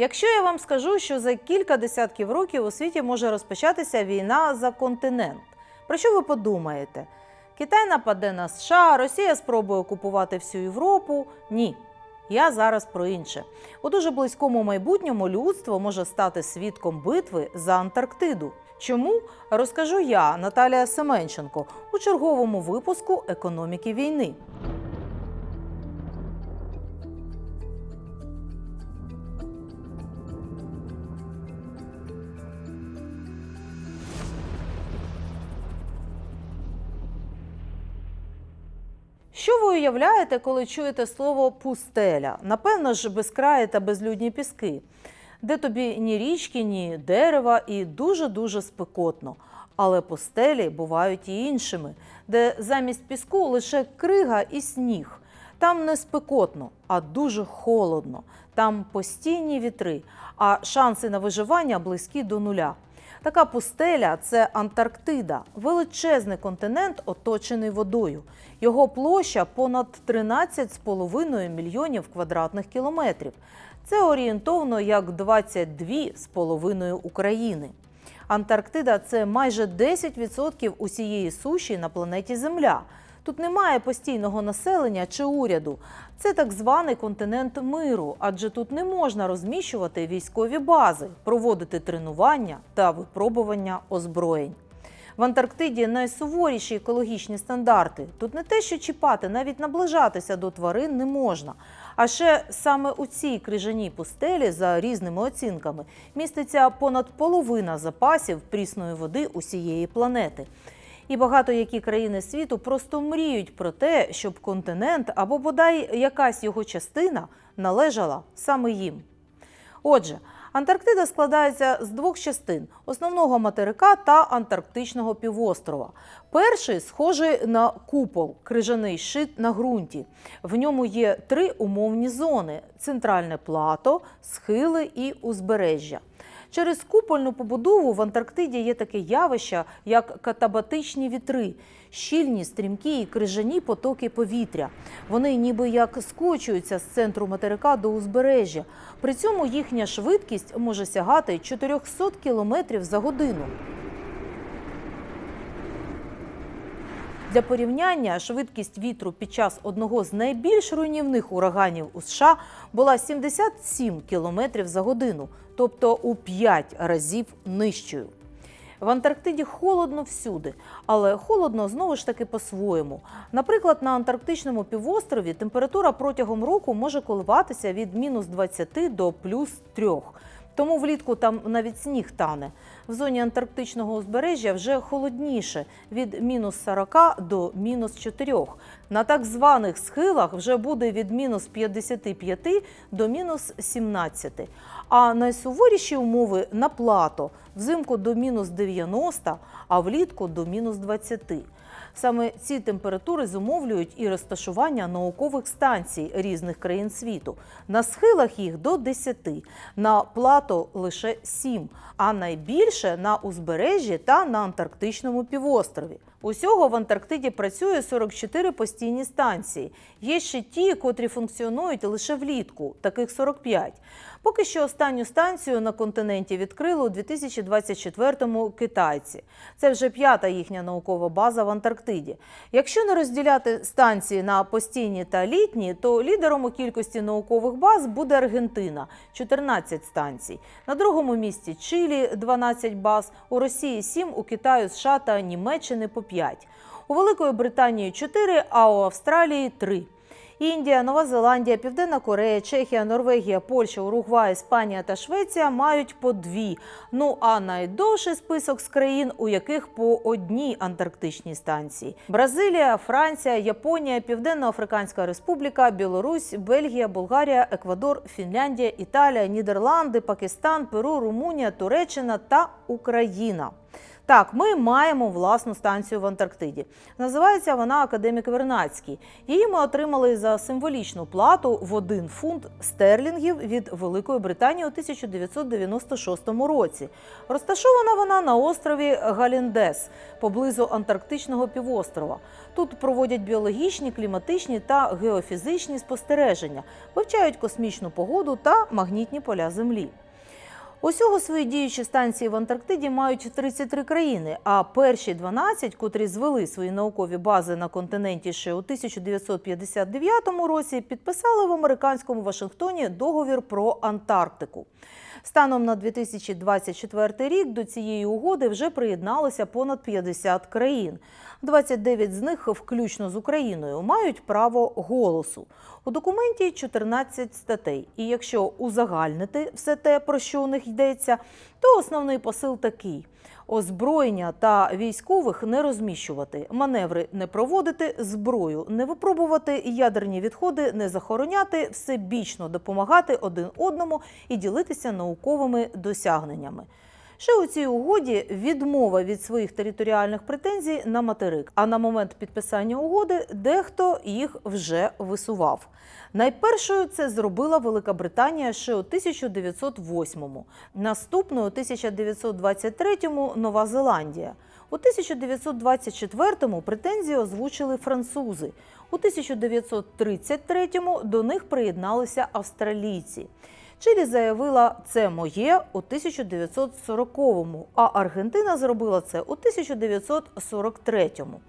Якщо я вам скажу, що за кілька десятків років у світі може розпочатися війна за континент, про що ви подумаєте? Китай нападе на США, Росія спробує окупувати всю Європу? Ні. Я зараз про інше. У дуже близькому майбутньому людство може стати свідком битви за Антарктиду. Чому розкажу я, Наталія Семенченко, у черговому випуску економіки війни. Що ви уявляєте, коли чуєте слово пустеля? Напевно ж, безкраї та безлюдні піски, де тобі ні річки, ні дерева, і дуже-дуже спекотно. Але пустелі бувають і іншими, де замість піску лише крига і сніг. Там не спекотно, а дуже холодно. Там постійні вітри, а шанси на виживання близькі до нуля. Така пустеля це Антарктида, величезний континент, оточений водою. Його площа понад 13,5 мільйонів квадратних кілометрів. Це орієнтовно як 22,5 України. Антарктида це майже 10% усієї суші на планеті Земля. Тут немає постійного населення чи уряду. Це так званий континент миру, адже тут не можна розміщувати військові бази, проводити тренування та випробування озброєнь. В Антарктиді найсуворіші екологічні стандарти. Тут не те, що чіпати, навіть наближатися до тварин не можна. А ще саме у цій крижаній пустелі, за різними оцінками, міститься понад половина запасів прісної води усієї планети. І багато які країни світу просто мріють про те, щоб континент або бодай якась його частина належала саме їм. Отже, Антарктида складається з двох частин: основного материка та Антарктичного півострова. Перший схожий на купол, крижаний щит на ґрунті. В ньому є три умовні зони: центральне плато, схили і узбережжя. Через купольну побудову в Антарктиді є таке явище, як катабатичні вітри, щільні, стрімкі і крижані потоки повітря. Вони ніби як скочуються з центру материка до узбережжя. При цьому їхня швидкість може сягати 400 км за годину. Для порівняння швидкість вітру під час одного з найбільш руйнівних ураганів у США була 77 км за годину, тобто у 5 разів нижчою. В Антарктиді холодно всюди, але холодно знову ж таки по-своєму. Наприклад, на Антарктичному півострові температура протягом року може коливатися від мінус 20 до плюс 3. Тому влітку там навіть сніг тане. В зоні антарктичного узбережжя вже холодніше від мінус 40 до мінус 4. На так званих схилах вже буде від мінус 55 до мінус 17. А найсуворіші умови на плато взимку до мінус 90, а влітку до мінус 20. Саме ці температури зумовлюють і розташування наукових станцій різних країн світу. На схилах їх до 10, на плато лише 7, а найбільше на узбережжі та на Антарктичному півострові. Усього в Антарктиді працює 44 постійні станції. Є ще ті, котрі функціонують лише влітку, таких 45. Поки що останню станцію на континенті відкрили у 2024-му китайці. Це вже п'ята їхня наукова база в Антарктиді. Якщо не розділяти станції на постійні та літні, то лідером у кількості наукових баз буде Аргентина 14 станцій. На другому місці Чилі 12 баз, у Росії 7, у Китаю, США та Німеччини по 5. У Великої Британії 4, а у Австралії 3. Індія, Нова Зеландія, Південна Корея, Чехія, Норвегія, Польща, Уругвай, Іспанія та Швеція мають по дві. Ну а найдовший список з країн, у яких по одній антарктичній станції: Бразилія, Франція, Японія, Південно-Африканська Республіка, Білорусь, Бельгія, Болгарія, Еквадор, Фінляндія, Італія, Нідерланди, Пакистан, Перу, Румунія, Туреччина та Україна. Так, ми маємо власну станцію в Антарктиді. Називається вона Академік Вернацький. Її ми отримали за символічну плату в один фунт стерлінгів від Великої Британії у 1996 році. Розташована вона на острові Галіндес поблизу Антарктичного півострова. Тут проводять біологічні, кліматичні та геофізичні спостереження, вивчають космічну погоду та магнітні поля Землі. Усього свої діючі станції в Антарктиді мають 33 країни, а перші 12, котрі звели свої наукові бази на континенті ще у 1959 році, підписали в американському Вашингтоні договір про Антарктику. Станом на 2024 рік до цієї угоди вже приєдналося понад 50 країн. 29 з них, включно з Україною, мають право голосу. У документі 14 статей. І якщо узагальнити все те, про що у них йдеться, то основний посил такий: озброєння та військових не розміщувати, маневри не проводити, зброю не випробувати, ядерні відходи не захороняти, всебічно допомагати один одному і ділитися науковими досягненнями. Ще у цій угоді відмова від своїх територіальних претензій на материк. А на момент підписання угоди дехто їх вже висував. Найпершою це зробила Велика Британія ще у 1908-му. Наступною у 1923-му Нова Зеландія. У 1924-му претензії озвучили французи. У 1933-му до них приєдналися австралійці. Чилі заявила це моє у 1940-му, а Аргентина зробила це у 1943-му.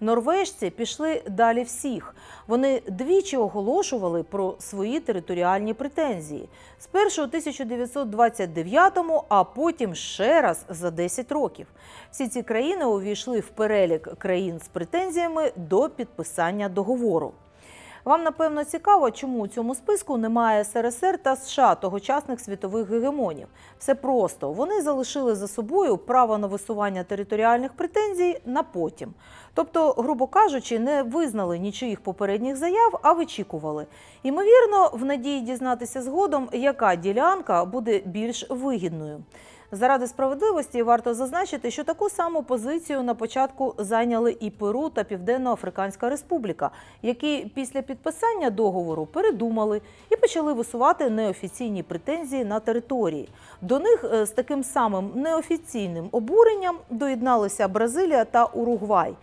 Норвежці пішли далі всіх. Вони двічі оголошували про свої територіальні претензії. Спершу у 1929-му, а потім ще раз за 10 років. Всі ці країни увійшли в перелік країн з претензіями до підписання договору. Вам напевно цікаво, чому у цьому списку немає СРСР та США, тогочасних світових гегемонів. Все просто вони залишили за собою право на висування територіальних претензій на потім. Тобто, грубо кажучи, не визнали нічиїх попередніх заяв, а вичікували. Ймовірно, в надії дізнатися згодом, яка ділянка буде більш вигідною. Заради справедливості варто зазначити, що таку саму позицію на початку зайняли і Перу та Південно-Африканська Республіка, які після підписання договору передумали і почали висувати неофіційні претензії на території. До них е, з таким самим неофіційним обуренням доєдналися Бразилія та Уругвай.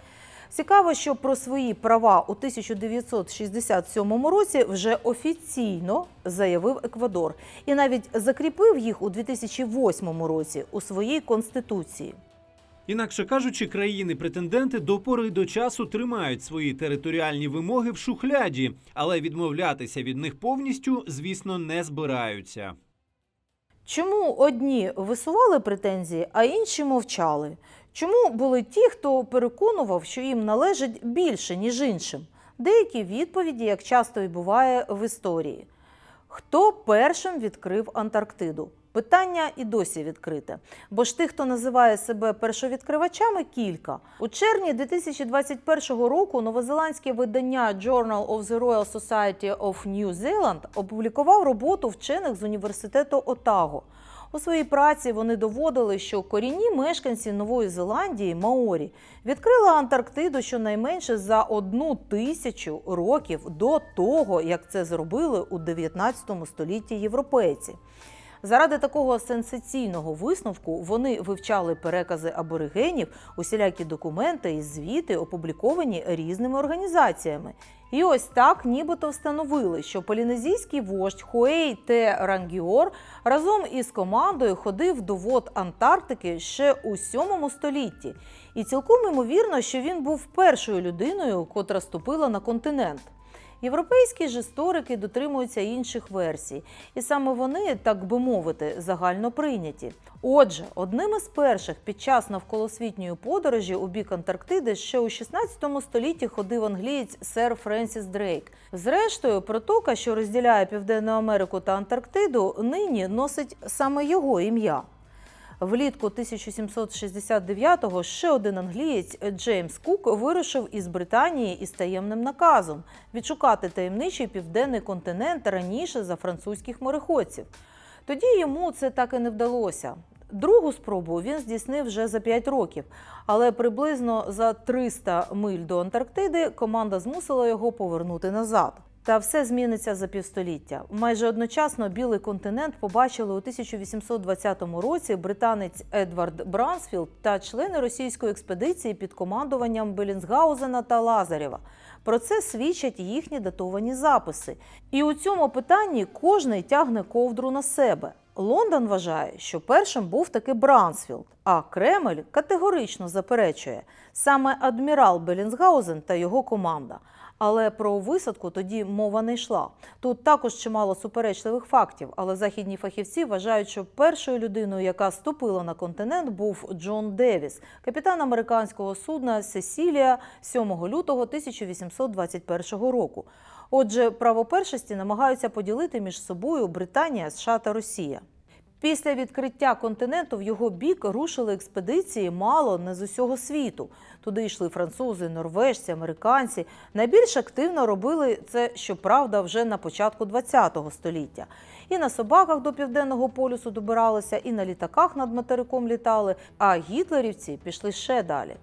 Цікаво, що про свої права у 1967 році вже офіційно заявив Еквадор і навіть закріпив їх у 2008 році у своїй конституції. Інакше кажучи, країни-претенденти до пори до часу тримають свої територіальні вимоги в шухляді, але відмовлятися від них повністю, звісно, не збираються. Чому одні висували претензії, а інші мовчали? Чому були ті, хто переконував, що їм належить більше, ніж іншим? Деякі відповіді, як часто і буває в історії. Хто першим відкрив Антарктиду? Питання і досі відкрите. Бо ж тих, хто називає себе першовідкривачами, кілька. У червні 2021 року новозеландське видання Journal of the Royal Society of New Zealand опублікував роботу вчених з університету Отаго. У своїй праці вони доводили, що корінні мешканці Нової Зеландії Маорі відкрили Антарктиду щонайменше за одну тисячу років до того, як це зробили у 19 столітті європейці. Заради такого сенсаційного висновку вони вивчали перекази аборигенів, усілякі документи і звіти, опубліковані різними організаціями. І ось так нібито встановили, що полінезійський вождь Хуей Те Рангіор разом із командою ходив до вод Антарктики ще у 7 столітті. І цілком ймовірно, що він був першою людиною, котра ступила на континент. Європейські ж історики дотримуються інших версій, і саме вони, так би мовити, загально прийняті. Отже, одним із перших під час навколосвітньої подорожі у бік Антарктиди ще у 16 столітті ходив англієць сер Френсіс Дрейк. Зрештою, протока, що розділяє Південну Америку та Антарктиду, нині носить саме його ім'я. Влітку 1769-го ще один англієць Джеймс Кук вирушив із Британії із таємним наказом відшукати таємничий південний континент раніше за французьких мореходців. Тоді йому це так і не вдалося. Другу спробу він здійснив вже за 5 років, але приблизно за 300 миль до Антарктиди команда змусила його повернути назад. Та все зміниться за півстоліття. Майже одночасно білий континент побачили у 1820 році британець Едвард Брансфілд та члени російської експедиції під командуванням Белінсгаузена та Лазарєва. Про це свідчать їхні датовані записи. І у цьому питанні кожний тягне ковдру на себе. Лондон вважає, що першим був таки Брансфілд, а Кремль категорично заперечує саме адмірал Белінсгаузен та його команда. Але про висадку тоді мова не йшла. Тут також чимало суперечливих фактів, але західні фахівці вважають, що першою людиною, яка ступила на континент, був Джон Девіс, капітан американського судна Сесілія 7 лютого 1821 року. Отже, право першості намагаються поділити між собою Британія, США та Росія. Після відкриття континенту в його бік рушили експедиції мало не з усього світу. Туди йшли французи, норвежці, американці. Найбільш активно робили це, щоправда, вже на початку ХХ століття. І на собаках до південного полюсу добиралися, і на літаках над материком літали. А гітлерівці пішли ще далі.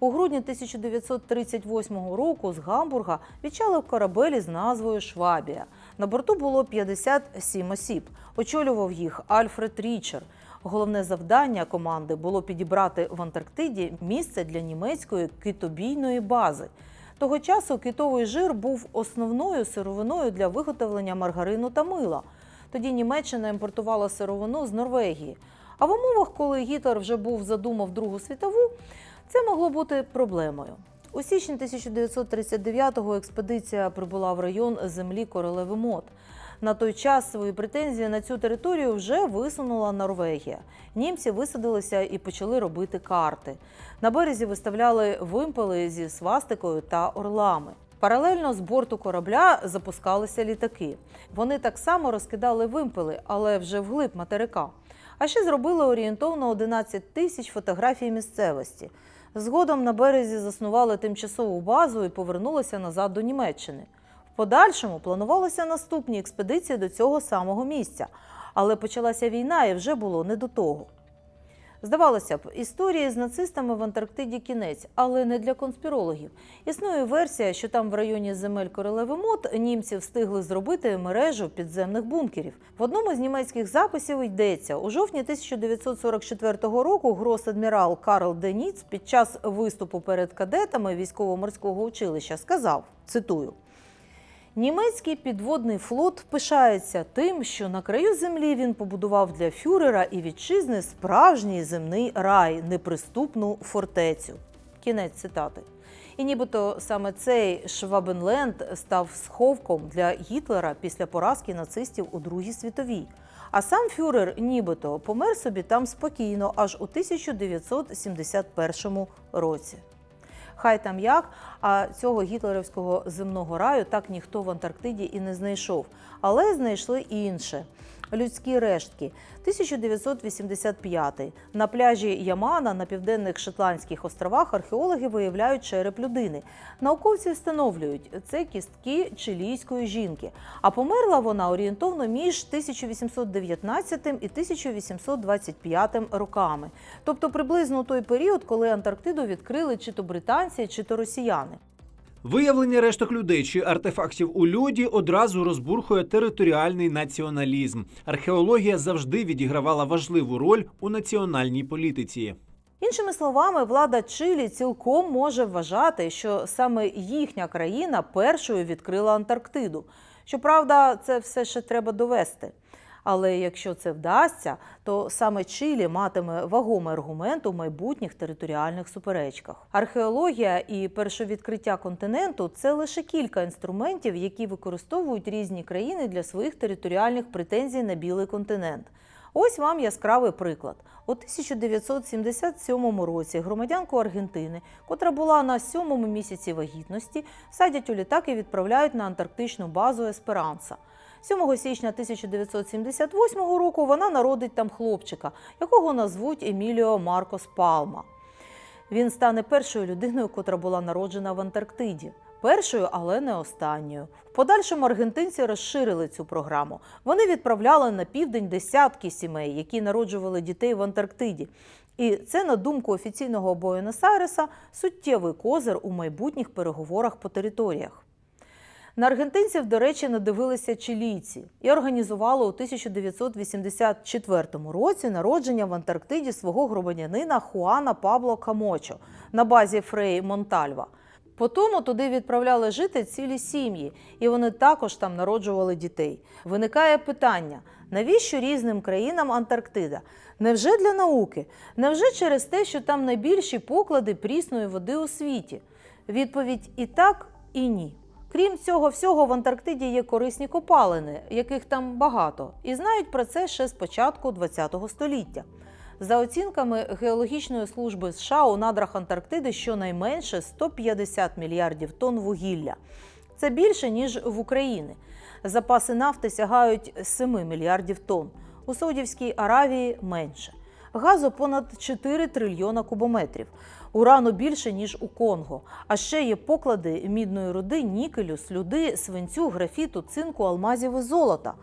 У грудні 1938 року з Гамбурга відчалив корабель із назвою Швабія. На борту було 57 осіб. Очолював їх Альфред Річер. Головне завдання команди було підібрати в Антарктиді місце для німецької китобійної бази. Того часу китовий жир був основною сировиною для виготовлення маргарину та мила. Тоді Німеччина імпортувала сировину з Норвегії. А в умовах, коли Гітлер вже був задумав Другу світову, це могло бути проблемою. У січні 1939-го експедиція прибула в район землі Королеви Мод. На той час свої претензії на цю територію вже висунула Норвегія. Німці висадилися і почали робити карти. На березі виставляли вимпели зі свастикою та орлами. Паралельно з борту корабля запускалися літаки. Вони так само розкидали вимпели, але вже вглиб материка. А ще зробили орієнтовно 11 тисяч фотографій місцевості. Згодом на березі заснували тимчасову базу і повернулися назад до Німеччини. В подальшому планувалися наступні експедиції до цього самого місця, але почалася війна і вже було не до того. Здавалося б, історії з нацистами в Антарктиді кінець, але не для конспірологів. Існує версія, що там в районі земель Королеви Мот німці встигли зробити мережу підземних бункерів. В одному з німецьких записів йдеться у жовтні 1944 року грос-адмірал Карл Деніц під час виступу перед кадетами військово-морського училища сказав: цитую. Німецький підводний флот пишається тим, що на краю землі він побудував для фюрера і вітчизни справжній земний рай, неприступну фортецю. Кінець цитати. І нібито саме цей Швабенленд став сховком для Гітлера після поразки нацистів у Другій світовій. А сам фюрер нібито помер собі там спокійно аж у 1971 році. Хай там як, а цього гітлерівського земного раю так ніхто в Антарктиді і не знайшов. Але знайшли інше. Людські рештки 1985 на пляжі Ямана на південних Шотландських островах археологи виявляють череп людини. Науковці встановлюють, це кістки чилійської жінки. А померла вона орієнтовно між 1819 і 1825 роками, тобто приблизно у той період, коли Антарктиду відкрили чи то британці, чи то росіяни. Виявлення решток людей чи артефактів у льоді одразу розбурхує територіальний націоналізм. Археологія завжди відігравала важливу роль у національній політиці. Іншими словами, влада Чилі цілком може вважати, що саме їхня країна першою відкрила Антарктиду. Щоправда, це все ще треба довести. Але якщо це вдасться, то саме Чилі матиме вагомий аргумент у майбутніх територіальних суперечках. Археологія і першовідкриття континенту це лише кілька інструментів, які використовують різні країни для своїх територіальних претензій на білий континент. Ось вам яскравий приклад. У 1977 році громадянку Аргентини, котра була на сьомому місяці вагітності, садять у літак і відправляють на антарктичну базу Есперанса. 7 січня 1978 року вона народить там хлопчика, якого назвуть Еміліо Маркос Палма. Він стане першою людиною, котра була народжена в Антарктиді. Першою, але не останньою. В подальшому аргентинці розширили цю програму. Вони відправляли на південь десятки сімей, які народжували дітей в Антарктиді. І це, на думку офіційного Буенос-Айреса, суттєвий козир у майбутніх переговорах по територіях. На аргентинців, до речі, надивилися чилійці і організували у 1984 році народження в Антарктиді свого громадянина Хуана Пабло Камочо на базі Фрей Монтальва. Потому туди відправляли жити цілі сім'ї, і вони також там народжували дітей. Виникає питання: навіщо різним країнам Антарктида? Невже для науки? Невже через те, що там найбільші поклади прісної води у світі? Відповідь і так, і ні. Крім цього всього, в Антарктиді є корисні копалини, яких там багато, і знають про це ще з початку ХХ століття. За оцінками Геологічної служби США у надрах Антарктиди щонайменше 150 мільярдів тонн вугілля. Це більше, ніж в Україні. Запаси нафти сягають 7 мільярдів тонн. У Саудівській Аравії менше. Газу понад 4 трильйона кубометрів. Урану більше, ніж у Конго. А ще є поклади мідної руди, нікелю, слюди, свинцю, графіту, цинку, алмазів і золота.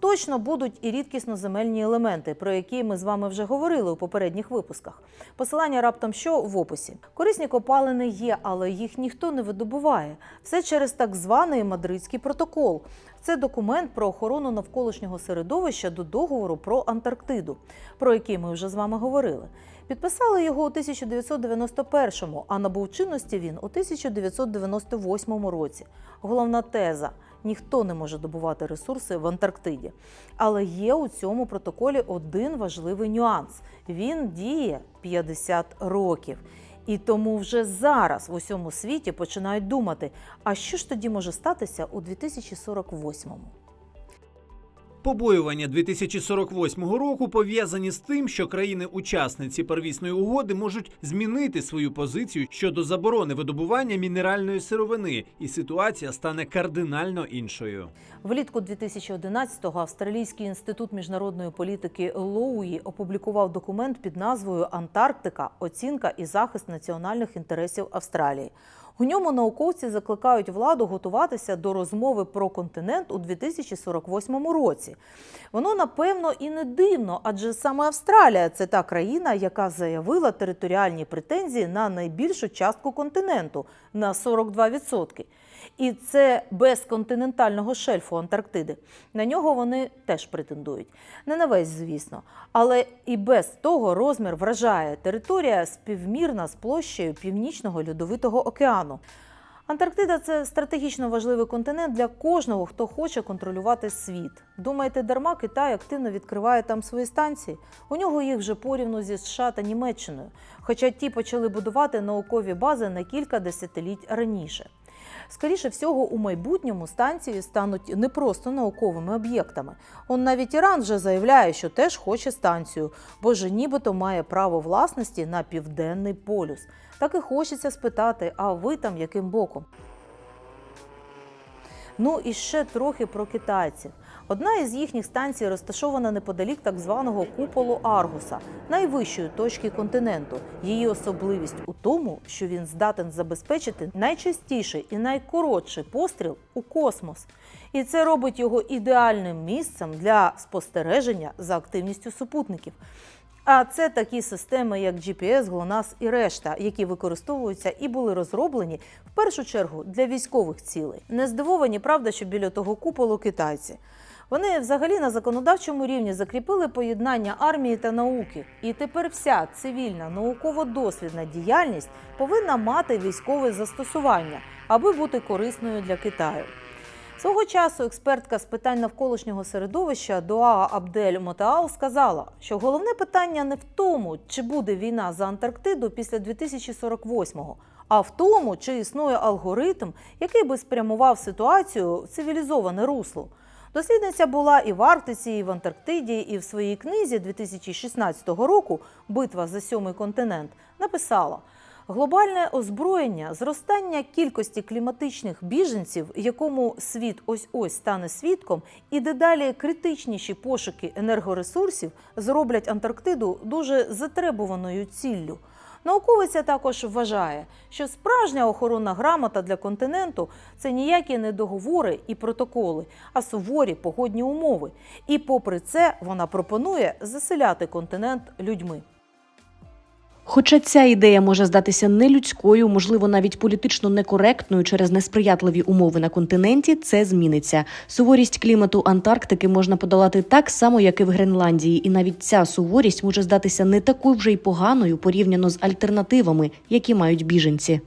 Точно будуть і рідкісноземельні елементи, про які ми з вами вже говорили у попередніх випусках. Посилання раптом що в описі. Корисні копалини є, але їх ніхто не видобуває. Все через так званий мадридський протокол. Це документ про охорону навколишнього середовища до договору про Антарктиду, про який ми вже з вами говорили. Підписали його у 1991-му, а набув чинності він у 1998 році. Головна теза: ніхто не може добувати ресурси в Антарктиді. Але є у цьому протоколі один важливий нюанс: він діє 50 років. І тому вже зараз в усьому світі починають думати: а що ж тоді може статися у 2048-му? Побоювання 2048 року пов'язані з тим, що країни-учасниці первісної угоди можуть змінити свою позицію щодо заборони видобування мінеральної сировини, і ситуація стане кардинально іншою. Влітку 2011-го Австралійський інститут міжнародної політики Лоуї опублікував документ під назвою Антарктика, оцінка і захист національних інтересів Австралії. У ньому науковці закликають владу готуватися до розмови про континент у 2048 році. Воно напевно і не дивно, адже саме Австралія це та країна, яка заявила територіальні претензії на найбільшу частку континенту на 42%. І це без континентального шельфу Антарктиди. На нього вони теж претендують. Не на весь, звісно. Але і без того розмір вражає територія співмірна з площею Північного льодовитого океану. Антарктида це стратегічно важливий континент для кожного, хто хоче контролювати світ. Думаєте, дарма Китай активно відкриває там свої станції? У нього їх вже порівну зі США та Німеччиною, хоча ті почали будувати наукові бази на кілька десятиліть раніше. Скоріше всього, у майбутньому станції стануть не просто науковими об'єктами. Он навіть Іран вже заявляє, що теж хоче станцію, бо ж нібито має право власності на південний полюс. Так і хочеться спитати, а ви там яким боком? Ну і ще трохи про китайців. Одна із їхніх станцій розташована неподалік так званого куполу Аргуса, найвищої точки континенту. Її особливість у тому, що він здатен забезпечити найчастіший і найкоротший постріл у космос. І це робить його ідеальним місцем для спостереження за активністю супутників. А це такі системи, як GPS, GLONASS і решта, які використовуються і були розроблені в першу чергу для військових цілей. Не здивовані, правда, що біля того куполу китайці. Вони взагалі на законодавчому рівні закріпили поєднання армії та науки. І тепер вся цивільна науково-дослідна діяльність повинна мати військове застосування, аби бути корисною для Китаю. Свого часу експертка з питань навколишнього середовища Дуаа Абдель Мотаал сказала, що головне питання не в тому, чи буде війна за Антарктиду після 2048-го, а в тому, чи існує алгоритм, який би спрямував ситуацію в цивілізоване русло. Дослідниця була і в Арктиці, і в Антарктиді, і в своїй книзі 2016 року Битва за сьомий континент написала. Глобальне озброєння, зростання кількості кліматичних біженців, якому світ ось ось стане свідком, і дедалі критичніші пошуки енергоресурсів зроблять Антарктиду дуже затребуваною ціллю. Науковиця також вважає, що справжня охоронна грамота для континенту це ніякі не договори і протоколи, а суворі погодні умови. І попри це вона пропонує заселяти континент людьми. Хоча ця ідея може здатися нелюдською, можливо, навіть політично некоректною через несприятливі умови на континенті, це зміниться. Суворість клімату Антарктики можна подолати так само, як і в Гренландії, і навіть ця суворість може здатися не такою вже й поганою порівняно з альтернативами, які мають біженці.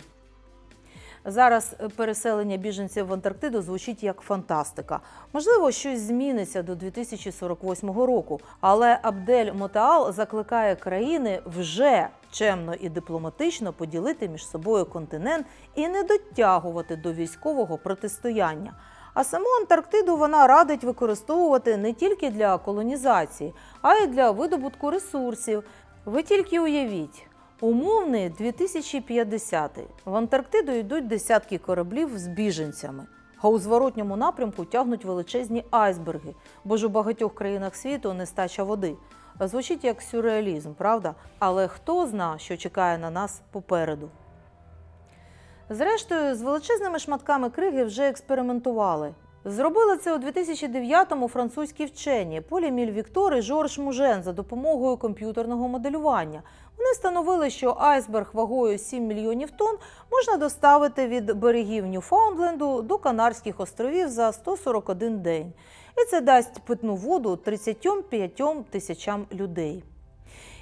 Зараз е, переселення біженців в Антарктиду звучить як фантастика. Можливо, щось зміниться до 2048 року, але Абдель Мотаал закликає країни вже чемно і дипломатично поділити між собою континент і не дотягувати до військового протистояння. А саму Антарктиду вона радить використовувати не тільки для колонізації, а й для видобутку ресурсів. Ви тільки уявіть. Умовний 2050 в Антарктиду йдуть десятки кораблів з біженцями, а у зворотньому напрямку тягнуть величезні айсберги, бо ж у багатьох країнах світу нестача води. Звучить як сюрреалізм, правда? Але хто зна, що чекає на нас попереду? Зрештою, з величезними шматками криги вже експериментували. Зробили це у 2009-му французькі вчені Полі Міль Віктор і Жорж Мужен за допомогою комп'ютерного моделювання. Вони встановили, що айсберг вагою 7 мільйонів тонн можна доставити від берегів Ньюфаундленду до Канарських островів за 141 день. І це дасть питну воду 35 тисячам людей.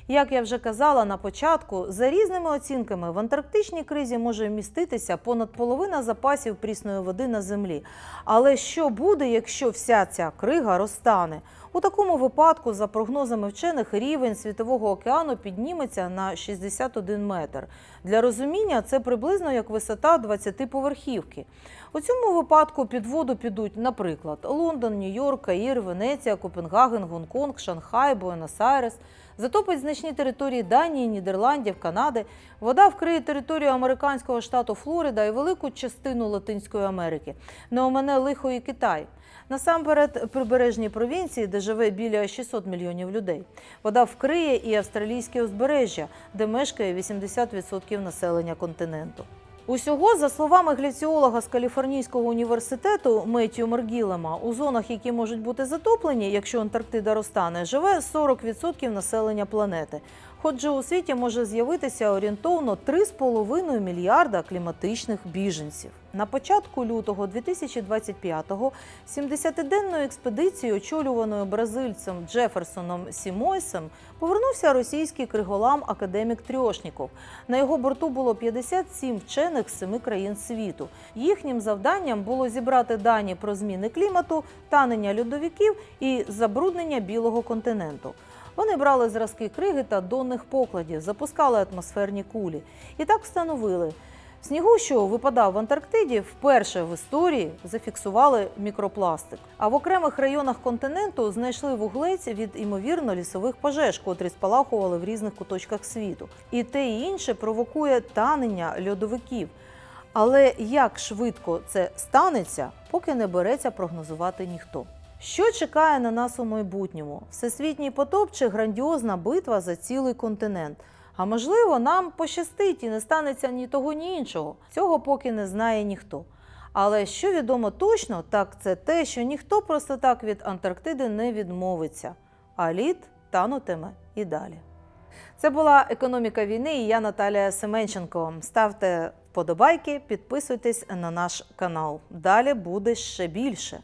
Як я вже казала на початку, за різними оцінками в антарктичній кризі може вміститися понад половина запасів прісної води на землі. Але що буде, якщо вся ця крига розтане? У такому випадку, за прогнозами вчених, рівень світового океану підніметься на 61 метр. Для розуміння це приблизно як висота 20-поверхівки. У цьому випадку під воду підуть, наприклад, Лондон, Нью-Йорк, Каїр, Венеція, Копенгаген, Гонконг, Шанхай, Буенос-Айрес. Затопить значні території Данії, Нідерландів, Канади. Вода вкриє територію американського штату Флорида і велику частину Латинської Америки. Не омине лихо і Китай. Насамперед, прибережні провінції, де живе біля 600 мільйонів людей. Вода вкриє і австралійське узбережжя, де мешкає 80% населення континенту. Усього, за словами гляціолога з Каліфорнійського університету Меттю Мергілема, у зонах, які можуть бути затоплені, якщо Антарктида розтане, живе 40% населення планети. Отже, у світі може з'явитися орієнтовно 3,5 мільярда кліматичних біженців. На початку лютого 2025-го 70-денною експедицією, очолюваною бразильцем Джеферсоном Сімойсом, повернувся російський криголам академік Трьошніков. На його борту було 57 вчених з семи країн світу. Їхнім завданням було зібрати дані про зміни клімату, танення льодовиків і забруднення білого континенту. Вони брали зразки криги та донних покладів, запускали атмосферні кулі. І так встановили. Снігу, що випадав в Антарктиді, вперше в історії зафіксували мікропластик. А в окремих районах континенту знайшли вуглець від імовірно лісових пожеж, котрі спалахували в різних куточках світу. І те і інше провокує танення льодовиків. Але як швидко це станеться, поки не береться прогнозувати ніхто. Що чекає на нас у майбутньому? Всесвітній потоп чи грандіозна битва за цілий континент? А можливо, нам пощастить і не станеться ні того, ні іншого. Цього поки не знає ніхто. Але що відомо точно, так це те, що ніхто просто так від Антарктиди не відмовиться, а лід танутиме і далі. Це була економіка війни. І я Наталія Семенченко. Ставте вподобайки, підписуйтесь на наш канал. Далі буде ще більше.